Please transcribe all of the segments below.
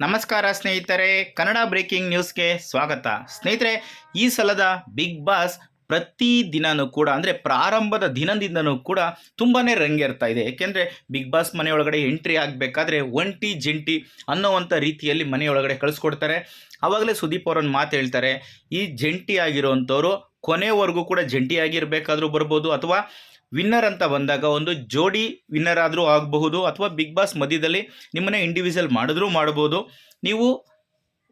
ನಮಸ್ಕಾರ ಸ್ನೇಹಿತರೆ, ಕನ್ನಡ ಬ್ರೇಕಿಂಗ್ ನ್ಯೂಸ್ಗೆ ಸ್ವಾಗತ. ಸ್ನೇಹಿತರೆ, ಈ ಸಲದ ಬಿಗ್ ಬಾಸ್ ಪ್ರತಿ ದಿನನೂ ಕೂಡ, ಅಂದರೆ ಪ್ರಾರಂಭದ ದಿನದಿಂದನೂ ಕೂಡ ತುಂಬಾ ರಂಗೇರ್ತಾ ಇದೆ. ಏಕೆಂದರೆ ಬಿಗ್ ಬಾಸ್ ಮನೆಯೊಳಗಡೆ ಎಂಟ್ರಿ ಆಗಬೇಕಾದ್ರೆ ಒಂಟಿ ಜಂಟಿ ಅನ್ನೋವಂಥ ರೀತಿಯಲ್ಲಿ ಮನೆಯೊಳಗಡೆ ಕಳಿಸ್ಕೊಡ್ತಾರೆ. ಆವಾಗಲೇ ಸುದೀಪ್ ಅವರನ್ನು ಮಾತು ಹೇಳ್ತಾರೆ, ಈ ಜಂಟಿ ಆಗಿರೋವಂಥವ್ರು ಕೊನೆವರೆಗೂ ಕೂಡ ಜಂಟಿಯಾಗಿರಬೇಕಾದ್ರೂ ಬರ್ಬೋದು ಅಥವಾ ವಿನ್ನರ್ ಅಂತ ಬಂದಾಗ ಒಂದು ಜೋಡಿ ವಿನ್ನರ್ ಆದರೂ ಆಗಬಹುದು ಅಥವಾ ಬಿಗ್ ಬಾಸ್ ಮಧ್ಯದಲ್ಲಿ ನಿಮ್ಮನ್ನ ಇಂಡಿವಿಜುವಲ್ ಮಾಡಿದ್ರೂ ಮಾಡ್ಬೋದು. ನೀವು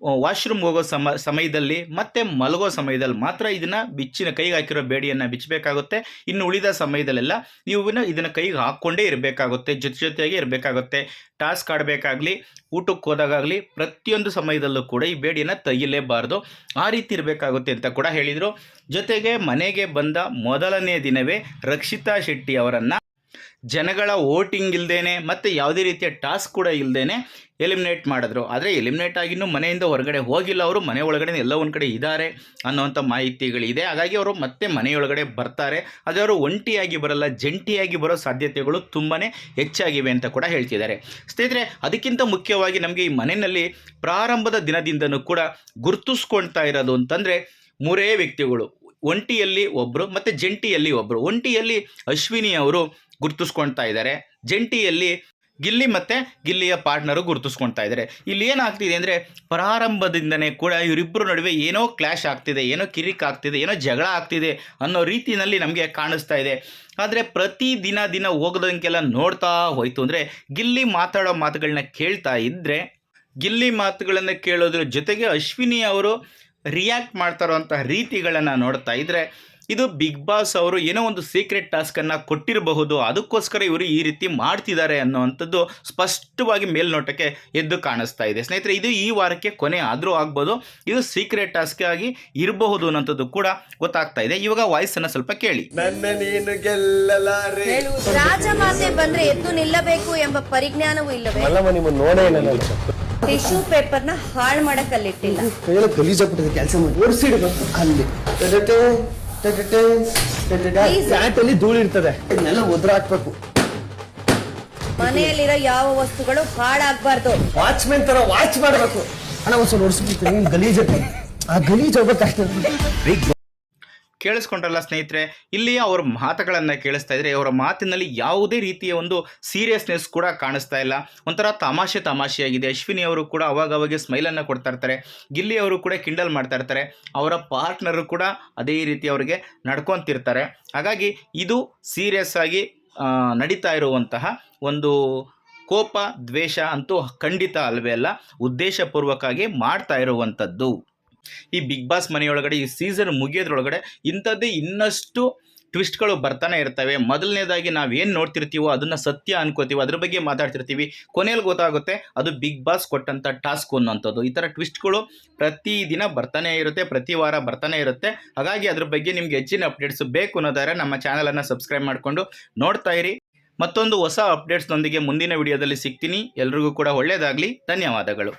ವಾಶ್ರೂಮ್ಗೆ ಹೋಗೋ ಸಮ, ಸಮಯದಲ್ಲಿ ಮತ್ತೆ ಮಲಗೋ ಸಮಯದಲ್ಲಿ ಮಾತ್ರ ಇದನ್ನು ಬಿಚ್ಚಿನ ಕೈಗೆ ಹಾಕಿರೋ ಬೇಡಿಯನ್ನು ಬಿಚ್ಚಬೇಕಾಗುತ್ತೆ. ಇನ್ನು ಉಳಿದ ಸಮಯದಲ್ಲೆಲ್ಲ ನೀವು ಇದನ್ನ- ಇದನ್ನ ಕೈಗೆ ಹಾಕ್ಕೊಂಡೇ ಇರಬೇಕಾಗುತ್ತೆ. ಜೊತೆ ಜೊತೆಯಾಗಿ ಇರಬೇಕಾಗುತ್ತೆ. ಟಾಸ್ಕ್ ಆಡಬೇಕಾಗಲಿ, ಊಟಕ್ಕೆ ಹೋದಾಗಲಿ ಪ್ರತಿಯೊಂದು ಸಮಯದಲ್ಲೂ ಕೂಡ ಈ ಬೇಡಿಯನ್ನು ತೆಗಿಲೇಬಾರ್ದು. ಆ ರೀತಿ ಇರಬೇಕಾಗುತ್ತೆ ಅಂತ ಕೂಡ ಹೇಳಿದರು. ಜೊತೆಗೆ ಮನೆಗೆ ಬಂದ ಮೊದಲನೇ ದಿನವೇ ರಕ್ಷಿತಾ ಶೆಟ್ಟಿ ಅವರನ್ನು ಜನಗಳ ವೋಟಿಂಗ್ ಇಲ್ದೇನೆ ಮತ್ತು ಯಾವುದೇ ರೀತಿಯ ಟಾಸ್ಕ್ ಕೂಡ ಇಲ್ದೇನೆ ಎಲಿಮಿನೇಟ್ ಮಾಡಿದ್ರು. ಆದರೆ ಎಲಿಮಿನೇಟ್ ಆಗಿನ್ನೂ ಮನೆಯಿಂದ ಹೊರಗಡೆ ಹೋಗಿಲ್ಲ ಅವರು, ಮನೆ ಒಳಗಡೆ ಎಲ್ಲ ಒಂದು ಕಡೆ ಇದ್ದಾರೆ ಅನ್ನೋವಂಥ ಮಾಹಿತಿಗಳಿದೆ. ಹಾಗಾಗಿ ಅವರು ಮತ್ತೆ ಮನೆಯೊಳಗಡೆ ಬರ್ತಾರೆ. ಆದರೆ ಅವರು ಒಂಟಿಯಾಗಿ ಬರಲ್ಲ, ಜಂಟಿಯಾಗಿ ಬರೋ ಸಾಧ್ಯತೆಗಳು ತುಂಬಾ ಹೆಚ್ಚಾಗಿವೆ ಅಂತ ಕೂಡ ಹೇಳ್ತಿದ್ದಾರೆ. ಸ್ನೇಹಿತರೆ, ಅದಕ್ಕಿಂತ ಮುಖ್ಯವಾಗಿ ನಮಗೆ ಈ ಮನೆಯಲ್ಲಿ ಪ್ರಾರಂಭದ ದಿನದಿಂದನೂ ಕೂಡ ಗುರುತಿಸ್ಕೊಳ್ತಾ ಇರೋದು ಅಂತಂದರೆ ಮೂರೇ ವ್ಯಕ್ತಿಗಳು. ಒಂಟಿಯಲ್ಲಿ ಒಬ್ಬರು ಮತ್ತು ಜಂಟಿಯಲ್ಲಿ ಒಬ್ಬರು ಒಂಟಿಯಲ್ಲಿ ಅಶ್ವಿನಿ ಅವರು ಗುರುತಿಸ್ಕೊಳ್ತಾ ಇದ್ದಾರೆ. ಜಂಟಿಯಲ್ಲಿ ಗಿಲ್ಲಿ ಮತ್ತು ಗಿಲ್ಲಿಯ ಪಾರ್ಟ್ನರು ಗುರುತಿಸ್ಕೊಳ್ತಾ ಇದ್ದಾರೆ. ಇಲ್ಲಿ ಏನಾಗ್ತಿದೆ ಅಂದರೆ ಪ್ರಾರಂಭದಿಂದನೇ ಕೂಡ ಇವರಿಬ್ಬರ ನಡುವೆ ಏನೋ ಕ್ಲ್ಯಾಶ್ ಆಗ್ತಿದೆ, ಏನೋ ಕಿರಿಕ್ ಆಗ್ತಿದೆ, ಏನೋ ಜಗಳ ಆಗ್ತಿದೆ ಅನ್ನೋ ರೀತಿಯಲ್ಲಿ ನಮಗೆ ಕಾಣಿಸ್ತಾ ಇದೆ. ಆದರೆ ಪ್ರತಿ ದಿನ ದಿನ ನೋಡ್ತಾ ಹೋಯಿತು ಅಂದರೆ ಗಿಲ್ಲಿ ಮಾತಾಡೋ ಮಾತುಗಳನ್ನ ಕೇಳ್ತಾ ಇದ್ದರೆ ಗಿಲ್ಲಿ ಮಾತುಗಳನ್ನು ಕೇಳೋದ್ರ ಜೊತೆಗೆ ಅಶ್ವಿನಿ ಅವರು ರಿಯಾಕ್ಟ್ ಮಾಡ್ತಾ ಇರೋವಂಥ ರೀತಿಗಳನ್ನು ನೋಡ್ತಾ ಇದ್ದರೆ ಇದು ಬಿಗ್ ಬಾಸ್ ಅವರು ಏನೋ ಒಂದು ಸೀಕ್ರೆಟ್ ಟಾಸ್ಕನ್ನು ಕೊಟ್ಟಿರಬಹುದು ಅದಕ್ಕೋಸ್ಕರ ಇವರು ಈ ರೀತಿ ಮಾಡ್ತಿದ್ದಾರೆ ಅನ್ನೋವಂಥದ್ದು ಸ್ಪಷ್ಟವಾಗಿ ಮೇಲ್ನೋಟಕ್ಕೆ ಎದ್ದು ಕಾಣಿಸ್ತಾ ಇದೆ. ಸ್ನೇಹಿತರೆ ಇದು ಈ ವಾರಕ್ಕೆ ಕೊನೆ ಆದರೂ ಆಗ್ಬೋದು ಇದು ಸೀಕ್ರೆಟ್ ಟಾಸ್ಕ್ ಆಗಿ ಇರಬಹುದು ಅನ್ನೋಂಥದ್ದು ಕೂಡ ಗೊತ್ತಾಗ್ತಾ ಇದೆ. ಇವಾಗ ವಾಯ್ಸನ್ನು ಸ್ವಲ್ಪ ಕೇಳಿ. ನನ್ನ ನೀನು ಗೆಲ್ಲಲಾರೆ. ರಾಜಮಾತೆ ಬಂದ್ರೆ ಎದ್ದು ನಿಲ್ಲಬೇಕು ಎಂಬ ಪರಿಜ್ಞಾನವೂ ಇಲ್ಲವೇ? ನೋಡೇ ಇಲ್ಲ ಟಿಶ್ಯೂ ಪೇಪರ್ನ ಹಾಳು ಮಾಡಕ್ಕೆ ಅಲ್ಲಿಟ್ಟಿಲ್ಲ ಕೈಯಲ್ಲಿ ಗಲೀಜಾಗ್ಬಿಟ್ಟಿದೆ ಕೆಲಸ ಮಾಡಿ. ಅಲ್ಲಿ. ಟಟಟೆ, ಟಟಟೆ, ಟಟಟೆ. ಅಲ್ಲಿ ಧೂಳು ಇರ್ತದೆ. ಇದನ್ನೆಲ್ಲ ಒದ್ರಾಕ್ಬೇಕು ಮನೆಯಲ್ಲಿರೋ ಯಾವ ವಸ್ತುಗಳು ಹಾಳಾಗ್ಬಾರ್ದು. ವಾಚ್ಮೆನ್ ತರ ವಾಚ್ ಮಾಡ್ಬೇಕು. ಅಣ್ಣ ಒಂದ್ಸಲ ಒಡಿಸ್ಬಿಡ್ತೀನಿ ಗಲೀಜ್? ಆ ಗಲೀಜ್ ಹೋಗ್ಬೇಕು ಕೇಳಿಸ್ಕೊಂಡ್ರಲ್ಲ ಸ್ನೇಹಿತರೆ, ಇಲ್ಲಿ ಅವರ ಮಾತುಗಳನ್ನು ಕೇಳಿಸ್ತಾ ಇದ್ರೆ ಅವರ ಮಾತಿನಲ್ಲಿ ಯಾವುದೇ ರೀತಿಯ ಒಂದು ಸೀರಿಯಸ್ನೆಸ್ ಕೂಡ ಕಾಣಿಸ್ತಾ ಇಲ್ಲ. ಒಂಥರ ತಮಾಷೆ ತಮಾಷೆಯಾಗಿದೆ. ಅಶ್ವಿನಿ ಅವರು ಕೂಡ ಅವಾಗ ಅವಾಗ ಸ್ಮೈಲನ್ನು ಕೊಡ್ತಾ ಇರ್ತಾರೆ. ಗಿಲ್ಲಿ ಅವರು ಕೂಡ ಕಿಂಡಲ್ ಮಾಡ್ತಾ ಇರ್ತಾರೆ. ಅವರ ಪಾರ್ಟ್ನರು ಕೂಡ ಅದೇ ರೀತಿ ಅವರಿಗೆ ನಡ್ಕೊತಿರ್ತಾರೆ. ಹಾಗಾಗಿ ಇದು ಸೀರಿಯಸ್ ಆಗಿ ನಡೀತಾ ಇರುವಂತಹ ಒಂದು ಕೋಪ, ದ್ವೇಷ ಅಂತೂ ಖಂಡಿತ ಅಲ್ವೇ ಅಲ್ಲ. ಉದ್ದೇಶಪೂರ್ವಕವಾಗಿ ಮಾಡ್ತಾ ಇರುವಂಥದ್ದು. ಈ ಬಿಗ್ ಬಾಸ್ ಮನೆಯೊಳಗಡೆ, ಈ ಸೀಸನ್ ಮುಗಿಯೋದ್ರೊಳಗಡೆ ಇಂಥದ್ದೇ ಇನ್ನಷ್ಟು ಟ್ವಿಸ್ಟ್ಗಳು ಬರ್ತಾನೆ ಇರ್ತವೆ. ಮೊದಲನೇದಾಗಿ ನಾವೇನು ನೋಡ್ತಿರ್ತೀವೋ ಅದನ್ನು ಸತ್ಯ ಅನ್ಕೋತೀವೋ. ಅದ್ರ ಬಗ್ಗೆ ಮಾತಾಡ್ತಿರ್ತೀವಿ. ಕೊನೆಯಲ್ಲಿ ಗೊತ್ತಾಗುತ್ತೆ ಅದು ಬಿಗ್ ಬಾಸ್ ಕೊಟ್ಟಂಥ ಟಾಸ್ಕ್ ಅನ್ನೋಂಥದ್ದು. ಈ ಥರ ಟ್ವಿಸ್ಟ್ಗಳು ಪ್ರತಿದಿನ ಬರ್ತಾನೆ ಇರುತ್ತೆ, ಪ್ರತಿ ವಾರ ಬರ್ತಾನೆ ಇರುತ್ತೆ. ಹಾಗಾಗಿ ಅದ್ರ ಬಗ್ಗೆ ನಿಮ್ಗೆ ಹೆಚ್ಚಿನ ಅಪ್ಡೇಟ್ಸ್ ಬೇಕು ಅನ್ನೋದಾದ್ರೆ ನಮ್ಮ ಚಾನಲನ್ನು ಸಬ್ಸ್ಕ್ರೈಬ್ ಮಾಡಿಕೊಂಡು ನೋಡ್ತಾ ಇರಿ. ಮತ್ತೊಂದು ಹೊಸ ಅಪ್ಡೇಟ್ಸ್ನೊಂದಿಗೆ ಮುಂದಿನ ವಿಡಿಯೋದಲ್ಲಿ ಸಿಗ್ತೀನಿ. ಎಲ್ರಿಗೂ ಕೂಡ ಒಳ್ಳೆಯದಾಗಲಿ ಧನ್ಯವಾದಗಳು.